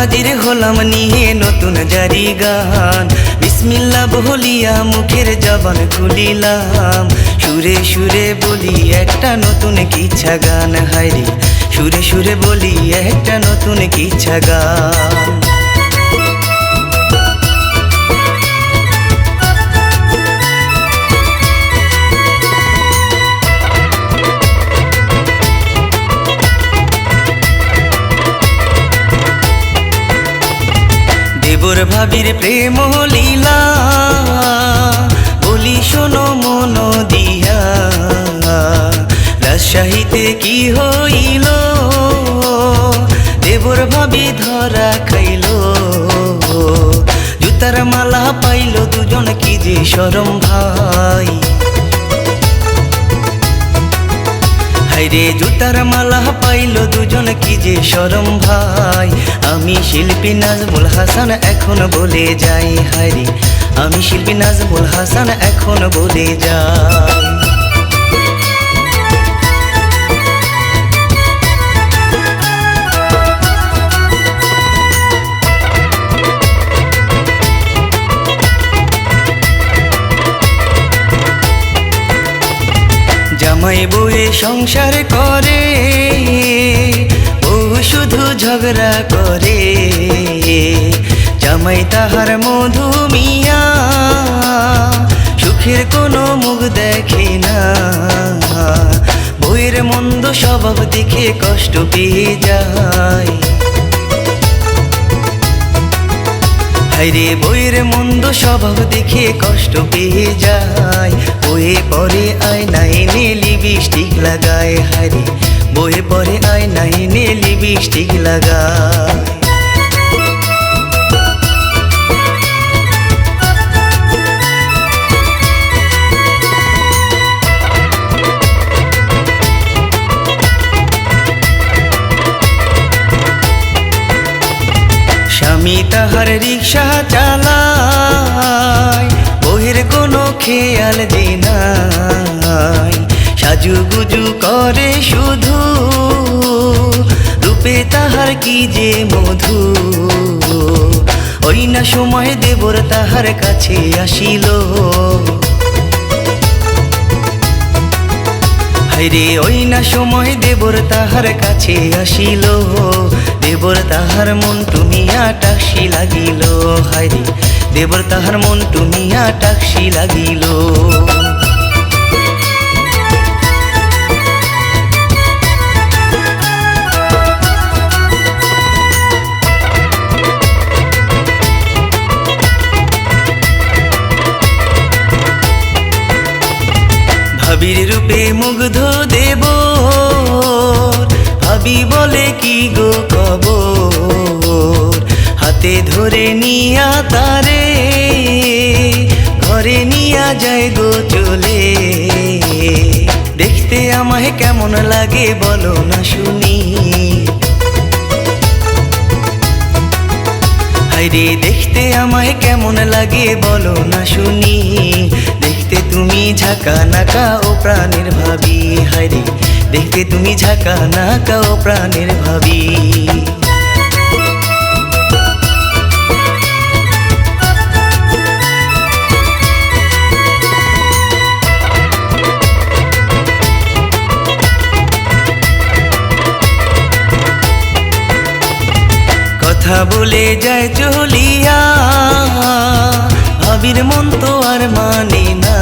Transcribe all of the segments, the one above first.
হাজির হলাম নিয়ে নতুন জারি গান বিসমিল্লা বলিয়া মুখের জবান খুলিলাম। সুরে সুরে বলি একটা নতুন কিচ্ছা গান হাইরে সুরে সুরে বলি একটা নতুন কিচ্ছা গান। দেবর ভাবির প্রেম লীলা। বলি শোনো মন দিয়া। রাজশাহীতে কি হইল? দেবর ভাবি ধরা খাইল। জুতার মালা পাইল দুজন, কি যে সরম ভাই। হাইরে জুতার মালা পাইল দুজন, কি যে সরম ভাই। আমি শিল্পী নাজমুল হাসান এখন বলে যাই হাইরে আমি শিল্পী নাজমুল হাসান এখন বলে যাই। জামাই বউয়ে সংসার করে, বউ শুধু ঝগড়া করে। জামাই তাহার মধু মিয়া, সুখের কোনো মুখ দেখে না। বইয়ের মন্দ স্বভাব দেখে কষ্ট পেয়ে যায়। হাইরে বইয়ের মন্দ স্বভাব দেখে কষ্ট পেয়ে যায়। বইয়ে পরে আয়নায় নে লিপস্টিক লাগায় হাইরে বইয়ে পরে আয়নায় নে লিপস্টিক লাগায়। স্বামী তাহার রিক্সা বহির কোনো খেয়াল দিনাই। সাজু গুজু করে শুধু। রূপে তাহার কি যে মধু। ওই না সময় দেবর তাহার কাছে আসিল। হাইরে ওই না সময় দেবর তাহার কাছে আসিল। দেবর তাহার মন টুনিয়া টাকসি লাগিল। হাইরে দেবর তাহার মন টুনিয়া টাকসি লাগিল। ভাবির রূপে মুগ্ধ দেব ভাবি বলে কি গো কব হাতে ধরে নিয়া তারে আমায় কেমন লাগে বলো না শুনি। হাইরে দেখতে আমায় কেমন লাগে বলো না শুনি। দেখতে তুমি ঝাঁকা নাকা ও প্রাণের ভাবি। হাইরে দেখতে তুমি ঝাঁকা নাকা ও প্রাণের ভাবি। যায় চলিয়া, ভাবির মন তো আর মানে না।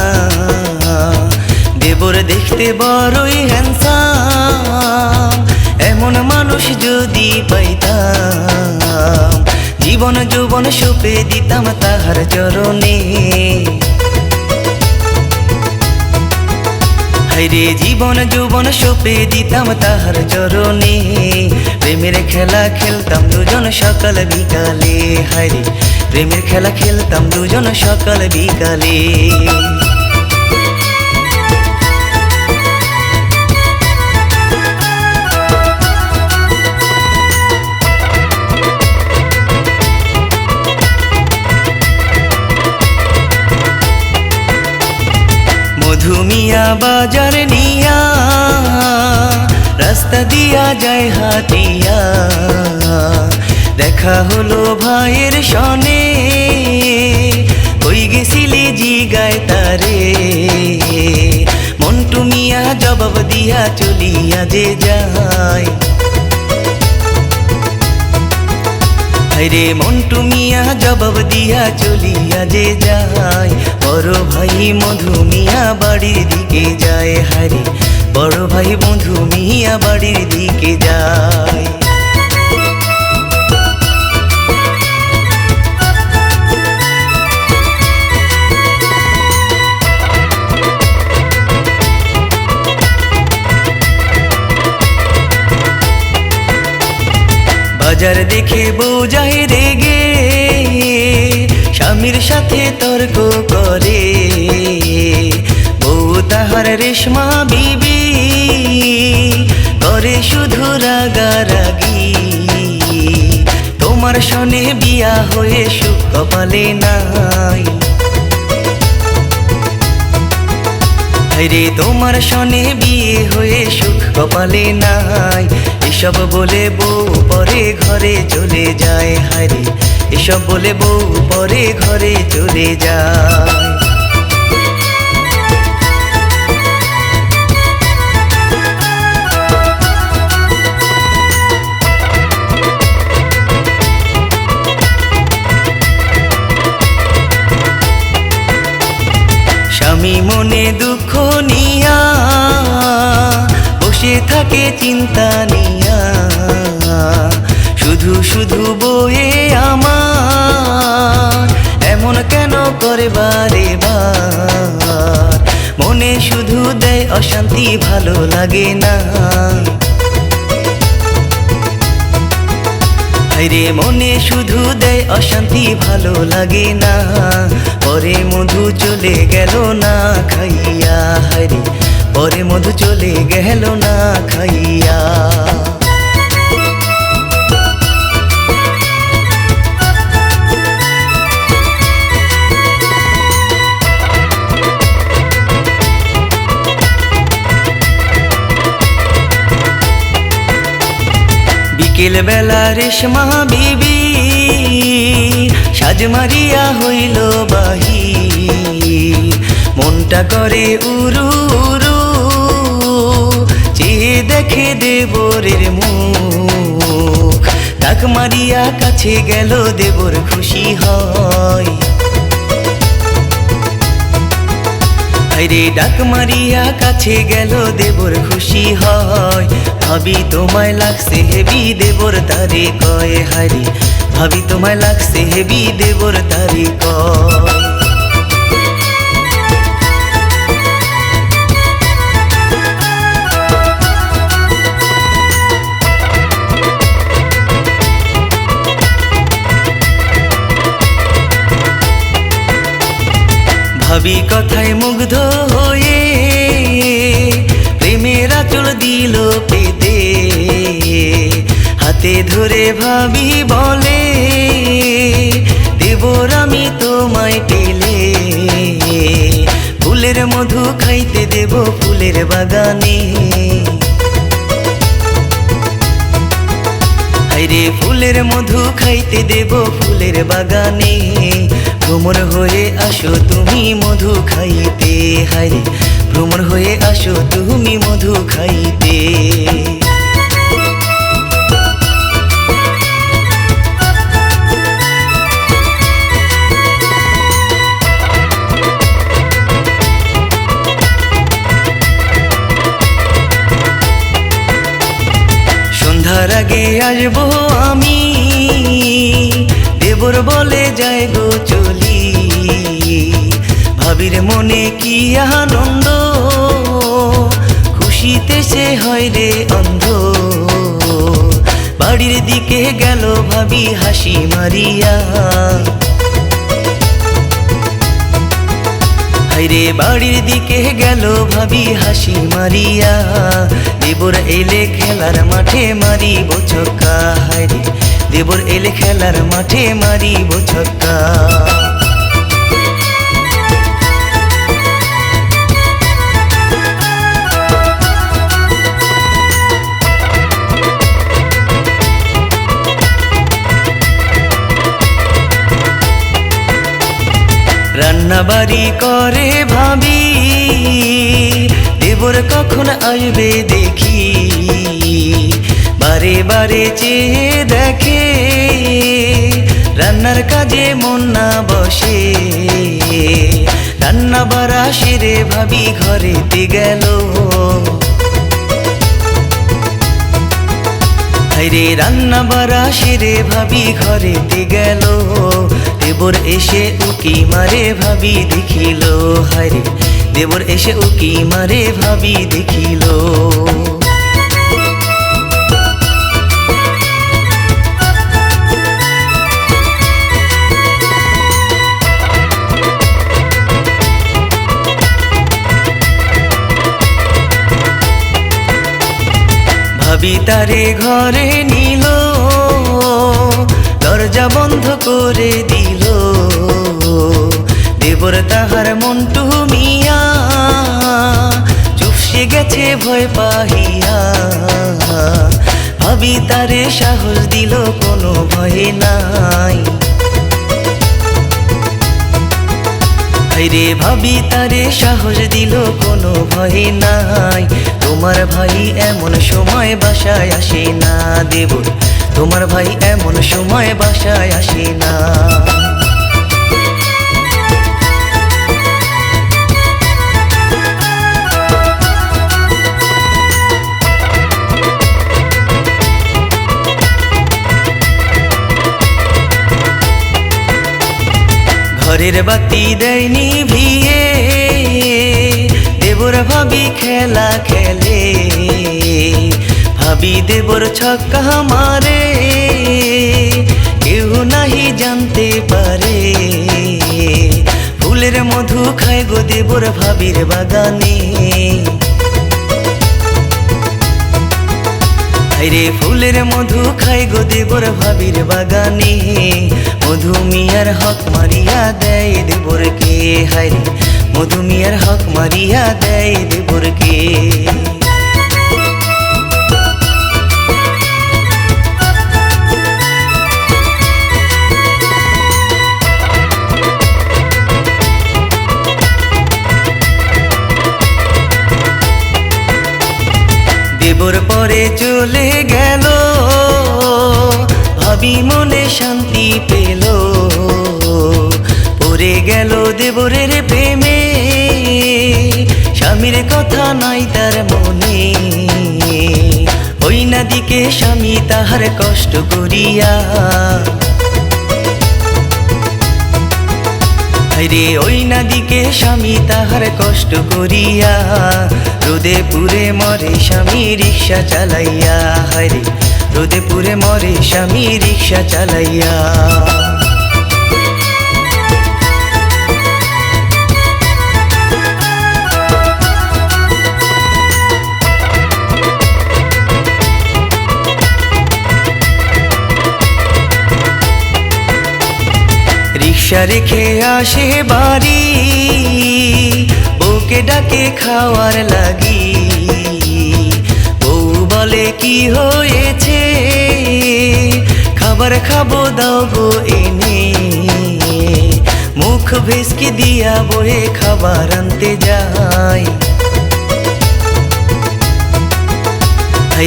দেবর দেখতে বড়ই হ্যান্সাম এমন মানুষ যদি পাইতাম। জীবন যৌবন সুপে দিতাম তাহার চরণে। হাইরে জীবন যৌবন সোপে দিতাম তাহার চরণে। প্রেমের খেলা খেলতাম দুজন সকাল বিকালে। হাইরে প্রেমের খেলা খেলতাম দুজন সকাল বিকালে। মধুমিয়া বাজার নিয়া, রাস্তা দিয়া যায় হাতিয়া দেখা হলো ভাইয়ের সনে, কই গেছিলি জি গায় তারে? মন্টু মিয়া জবাব দিয়া চলিয়া যে যায়। রে মন মিয়া জবাব দিয়া চলিয়া যে যায়। বড় ভাই মধু মিয়া বাড়ির দিকে যায় হারে বড় ভাই মধু মিয়া বাড়ির সাথে তর্ক করে। বউ তাহার রেশমা বিবি, করে শুধু রাগারাগি। তোমার শনে বিয়া হয়ে সুখ কপালে নাই। রে তোমার সনে বিয়ে হয়ে সুখ কপালে নাই। এসব বলে বউ পরে ঘরে চলে যায় হারে এসব বলে বউ পরে ঘরে চলে যায়। থাকে চিন্তা নিয়া। শুধু শুধু বয়ে আমার, এমন কেন করে বারে বার মনে শুধু দেয় অশান্তি, ভালো লাগে না। রে মনে শুধু দেয় অশান্তি, ভালো লাগে না। পরে মধু চলে গেল না খাইয়া হারে পরে মধু চলে গেল না খাইয়া। বিকেল বেলা রেশমা বিবি সাজ মারিয়া হইল বাহি মনটা করে উরু উরু দেখে দেবরের মুখ। ডাক মারিয়া কাছে গেল, দেবর খুশি হয়। রে ডাক মারিয়া কাছে গেল, দেবর খুশি হয়। ভাবি তোমায় লাগছে হেবি, দেবর তারে কয় হারি ভাবি তোমায় লাগছে হেবি, দেবর তারে কয়। ভাবি কথায় মুগ্ধ হয়ে প্রেমের আচল দিল পেতে। হাতে ধরে ভাবি বলে দেবর আমি তোমায় পেলে। ফুলের মধু খাইতে দেব ফুলের বাগানে। হাইরে ফুলের মধু খাইতে দেব ফুলের বাগানে। ভ্রমর হয়ে আসো তুমি মধু খাইতে হাইরে ভ্রমর হয়ে আসো তুমি মধু খাইতে। সন্ধ্যার আগে আসব আমি, দেবর বলে যাই গো ভাবির মনে কি আনন্দ? খুশিতে সে হয় রে অন্ধ। বাড়ির দিকে গেল ভাবি হাসি মারিয়া। হাইরে বাড়ির দিকে গেল ভাবি হাসি মারিয়া। দেবর এলে খেলার মাঠে মারিব ছক্কা। হাইরে দেবর এলে খেলার মাঠে মারি ছক্কা। বাড়ি করে ভাবি, দেবর কখন আসবে দেখি। বারে বারে চেয়ে দেখে, রান্নার কাজে মন না বসে। রান্না বাড়া সেরে ভাবি ঘরেতে গেল। হাইরে রান্না বাড়া সেরে ভাবি ঘরেতে গেল। দেবর এসে উকি মারে ভাবি দেখিল হাইরে দেবর এসে উকি মারে ভাবি দেখিল। ভাবি তারে ঘরে নিল। দরজা বন্ধ করে দিল। দেবর তাহার মন্টু মিয়া, চুপসে গেছে ভয় পাহিয়া। ভাবি তারে সাহস দিল, কোনো ভয় নাই। রে ভাবি, তারে সাহস দিল কোনো ভয় নাই। তোমার ভাই এমন সময় বাসায় আসে না দেব। তোমার ভাই এমন সময় বাসায় আসে না। ঘরের বাতি দেয়নি ভিয়ে। দেবর ভাবি খেলা খেলে। ভাবি দেবর ছক্কা মারে। কেউ নাহি জানতে পারে। ফুলের মধু খায় গো দেবর ভাবির বাগানে। রে ফুলের মধু খাই গো দেবর ভাবির বাগানে। মধু মিয়ার হক মারিয়া দেয় দেবর কে? হায় মধু মিয়ার হক মারিয়া দেয় দেবরকে দেবর পরে চলে গেল। ভাবি মনে শান্তি পেল। পরে গেল দেবরের প্রেমে। স্বামীর কথা নাই তার মনে। ওই নাদিকে স্বামী তাহার কষ্ট করিয়া রে ওই নাদিকে স্বামী তাহার কষ্ট করিয়া রোদে পুরে মরে স্বামী রিক্সা চালাইয়া হরে রোদে পুরে মরে স্বামী রিক্সা চালাইয়া। রিক্সা রেখে আসে বাড়ি, বউকে ডাকে খাওয়ার লাগি। বউ বলে, কি হয়েছে? খাবার খাব, দাও এনে। মুখ ভেসকে দিয়া বয়ে খাবার আনতে যায়।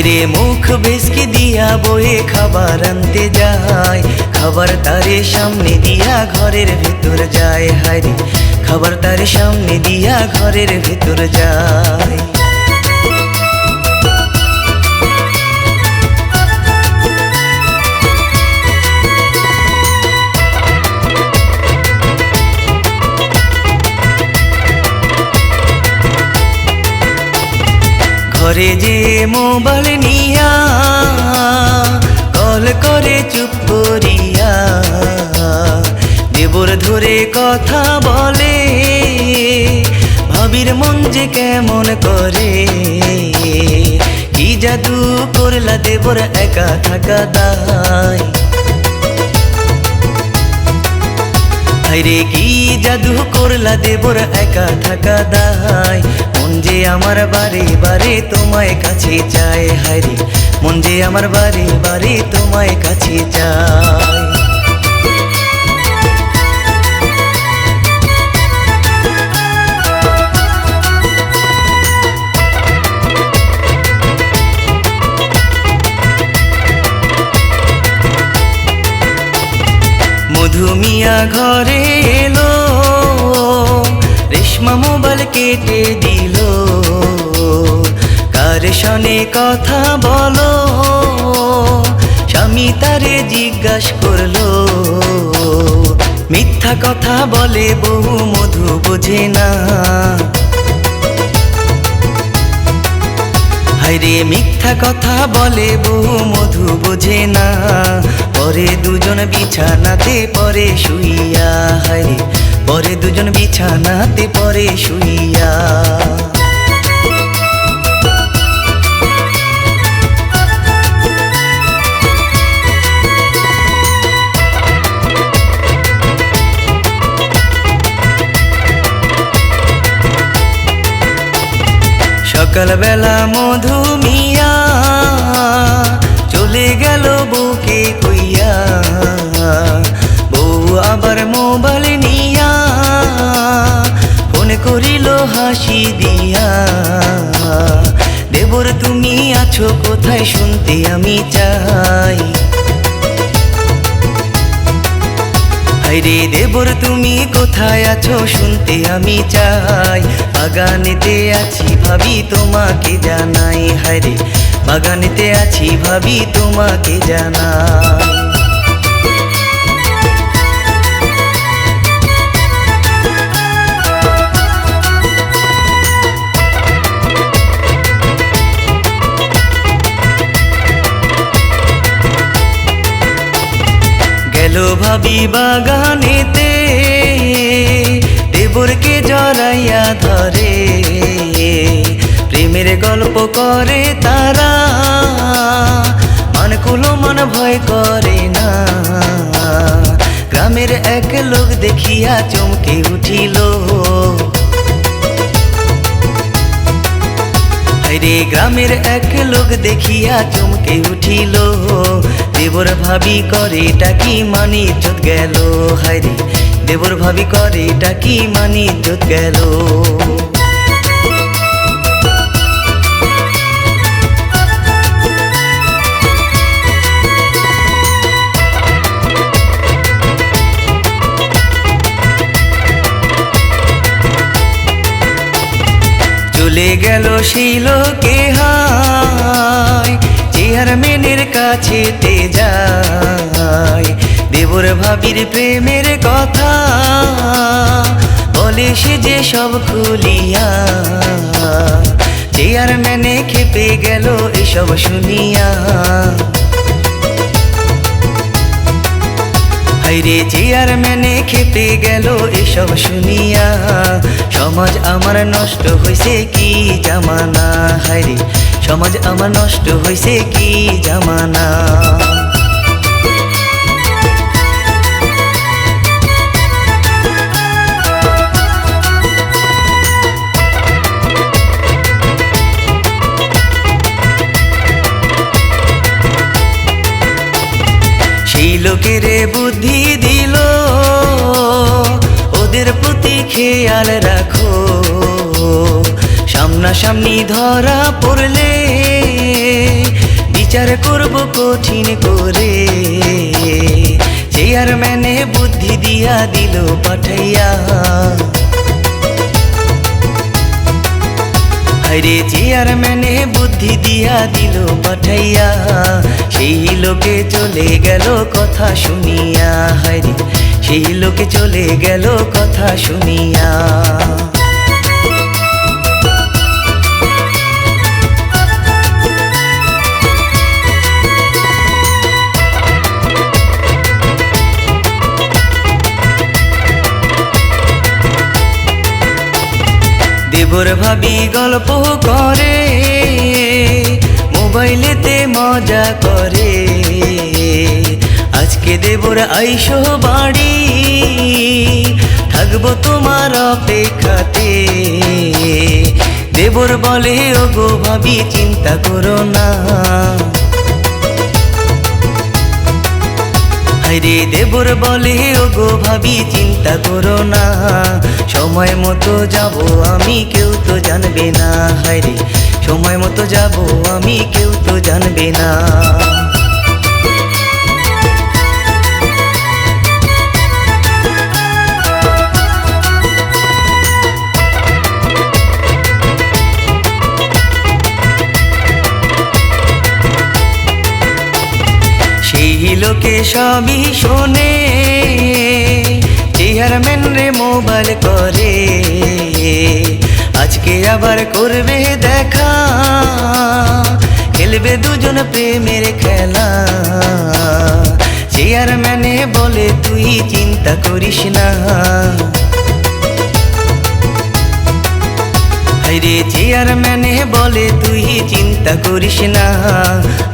রে মুখ বেসকে দিয়া বয়ে খাবার আনতে যায় খাবার তারে সামনে দিয়া ঘরের ভেতর যায় হাইরে খাবার তারে সামনে দিয়া ঘরের ভেতর যায় ঘরে যে মোবাইল নিয়া, কল করে চুপ করিয়া, দেবর ধরে কথা বলে, ভাবির মন যে কেমন করে। কি জাদু করলা দেবর একা থাকা দায় হাইরে কি জাদু করলা দেবর একা থাকা দায় মন যে আমার বাড়ি বাড়ি তোমায় কাছে চায় হাইরে মন যে আমার বাড়ি বাড়ি তোমায় কাছে চায়। ঘরে এলো, রেশমা মোবাইল কেটে দিল। কার সনে কথা বলো, স্বামী তারে জিজ্ঞাস করল। মিথ্যা কথা বলে বহু মধু বোঝে না। হায়রে মিথ্যা কথা বলে বহু মধু বোঝে না। পরে দুজন বিছানাতে পরে শুইয়া, হায় পরে দুজন বিছানাতে পরে শুইয়া। সকালবেলা মধুমিয়া চলে গেল বুকে কইয়া। বউ আবার মোবাইল নিয়া ফোন করিল হাসি দিয়া। দেবর তুমি আছো, কোথায় শুনতে আমি চাই? হাইরে দেবর, তুমি কোথায় আছো? শুনতে আমি চাই। বাগানেতে আছি ভাবি, তোমাকে জানাই। হায় রে, বাগানেতে আছি ভাবি, তোমাকে জানাই। বাগানেতে, দেবরকে জড়াইয়া ধরে। প্রেমের গল্প করে তারা, মান কুলো মন ভয় করে না। গ্রামের এক লোক দেখিয়া চমকে উঠিল রে গ্রামের এক লোক দেখিয়া চমকে উঠিল দেবর ভাবি করে টাকি মানি ইজ্জত গেল? হায়রে দেবর ভাবি করে টাকি মানি ইজ্জত গেল? চলে গেল সেই লোকে হায় চেহার মেনের কাছে তে যায়। দেবর ভাবির প্রেমের কথা বলে সে যে সব খুলিয়া। চেয়ার মেনে খেপে গেল এসব শুনিয়া। হাইরে মেনে খেপে গেল এসব শুনিয়া। সমাজ আমার নষ্ট হয়েছে কি জামানা? হাইরে সমাজ আমার নষ্ট হয়েছে কি জামানা? সেই লোকের বুদ্ধি দিল ওদের প্রতি খেয়াল রাখো। সামনাসামনি ধরা পড়লে বিচার করব কঠিন করে। চেয়ারম্যানে বুদ্ধি দিয়া দিল পাঠাইয়া। হাইরে চেয়ারম্যানে বুদ্ধি দিয়া দিল পাঠাইয়া। সেই লোকে চলে গেল কথা শুনিয়া। হাইরে সেই লোকে চলে গেল কথা শুনিয়া। দেবর ভাবি গল্প করে, মোবাইলেতে মজা করে। আজকে দেবর আইসো বাড়ি, থাকব তোমার অপেক্ষাতে। দেবর বলে ও গো ভাবি, চিন্তা করো না। হাইরে দেবর বলে ও গো ভাবি, চিন্তা করো না। সময় মতো যাব আমি, কেউ তো জানবে না। হাইরে সময় মতো যাব আমি, কেউ তো জানবে না। লোকে সবই শোনে। চেয়ারম্যান রে মোবাইল করে। আজকে আবার করবে দেখা। খেলবে দুজন প্রেমের খেলা। চেয়ারম্যানে বলে, তুই চিন্তা করিস না। হাইরে চেয়ারম্যানে বলে, তুই চিন্তা করিস না,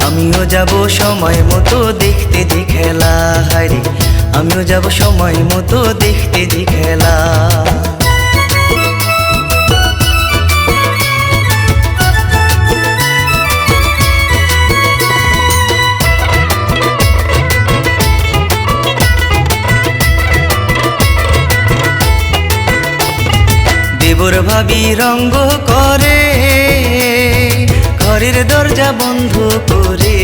আমিও যাব সময় মতো দেখতে যে খেলা। হাইরে আমিও যাব সময় মতো দেখতে যে খেলা। দেবর ভাবি রঙ্গ করে, ঘরের দরজা বন্ধ করে।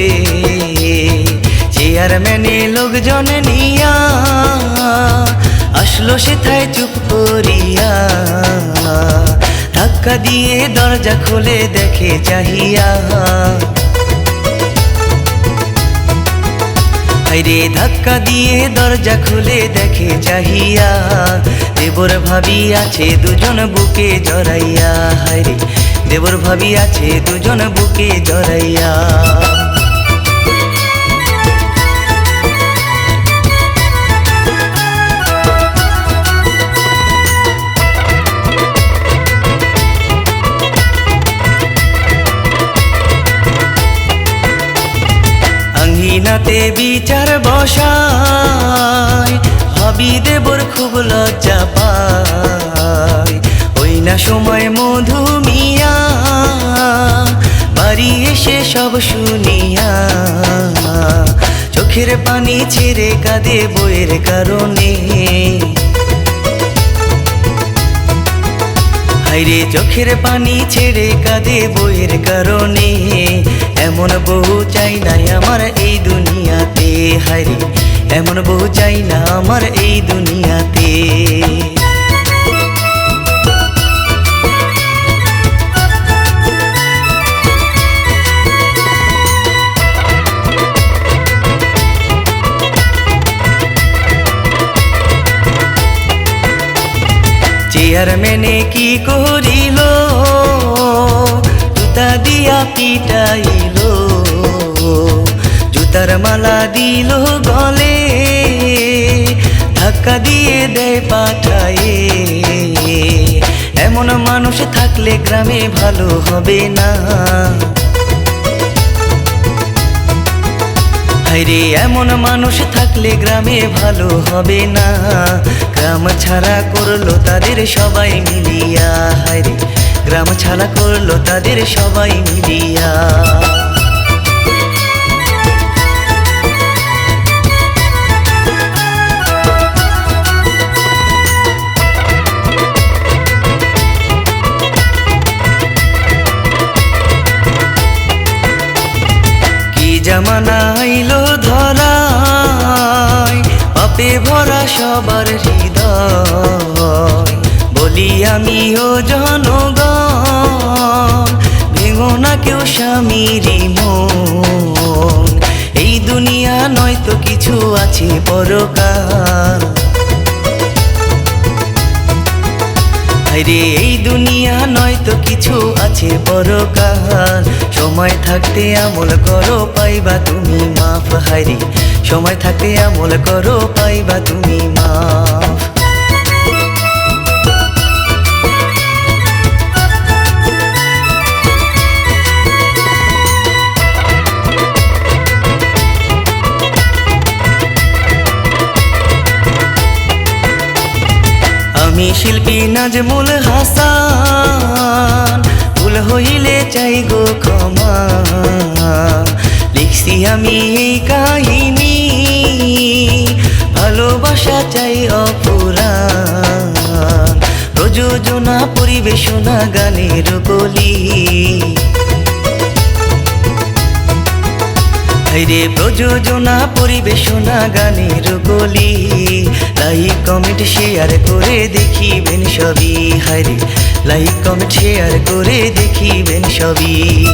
চেয়ারম্যানে লোকজন নিয়া আসলো সেথায় চুপ করিয়া। ধাক্কা দিয়ে দরজা খুলে দেখে চাহিয়া। হাইরে ধাক্কা দিয়ে দরজা খুলে দেখে চাহিয়া। দেবর ভাবি আছে দুজন বুকে জড়াইয়া হাইরে দেবর ভাবি আছে দুজন বুকে জড়াইয়া। আঙ্গিনাতে বিচার বসায় ভাবি দেবর খুব লজ্জা পায়। ওই না সময় মধু মিয়া, বাড়ি এসে সব শুনিয়া। চোখের পানি ছেড়ে কাঁদে বইয়ের কারণে। হাইরে চোখের পানি ছেড়ে কাঁদে বইয়ের কারণে। এমন বহু চাই না আমার এই দুনিয়াতে হাইরে এমন বহু চাই না আমার এই দুনিয়াতে। চেয়ারম্যানে কি করিল? জুতা দিয়া পিটাইল। জুতার মালা দিল গলে, ধাক্কা দিয়ে দেয় পাঠায়ে। এমন মানুষ থাকলে গ্রামে ভালো হবে না। হাইরে এমন মানুষ থাকলে গ্রামে ভালো হবে না। গ্রাম ছাড়া করল তাদের সবাই মিলিয়া। হাইরে গ্রাম ছাড়া করল তাদের সবাই মিলিয়া। বলি আমি ও জনগণ, ভেঙো না কেউ স্বামীর মন। এই দুনিয়া নয়তো কিছু আছে পরকাল। হাইরে এই দুনিয়া নয়তো কিছু আছে পরকাল। সময় থাকতে আমল করো পাইবা তুমি মাফ হাইরে সময় থাকতে আমল করো পাইবা তুমি মাফ। আমি শিল্পী নাজমুল হাসান। ভুল হইলে চাই গো ক্ষমা। লিখছি আমি এই কাহিনী। ভালোবাসা চাই অপুরাণ প্রযোজনা পরিবেশনা গানের কলি হাইরে প্রযোজনা পরিবেশনা গানের গলি। লাইক কমেন্ট শেয়ার করে দেখিবেন সবই। হাইরে লাইক কমেন্ট শেয়ার করে দেখিবেন সবই।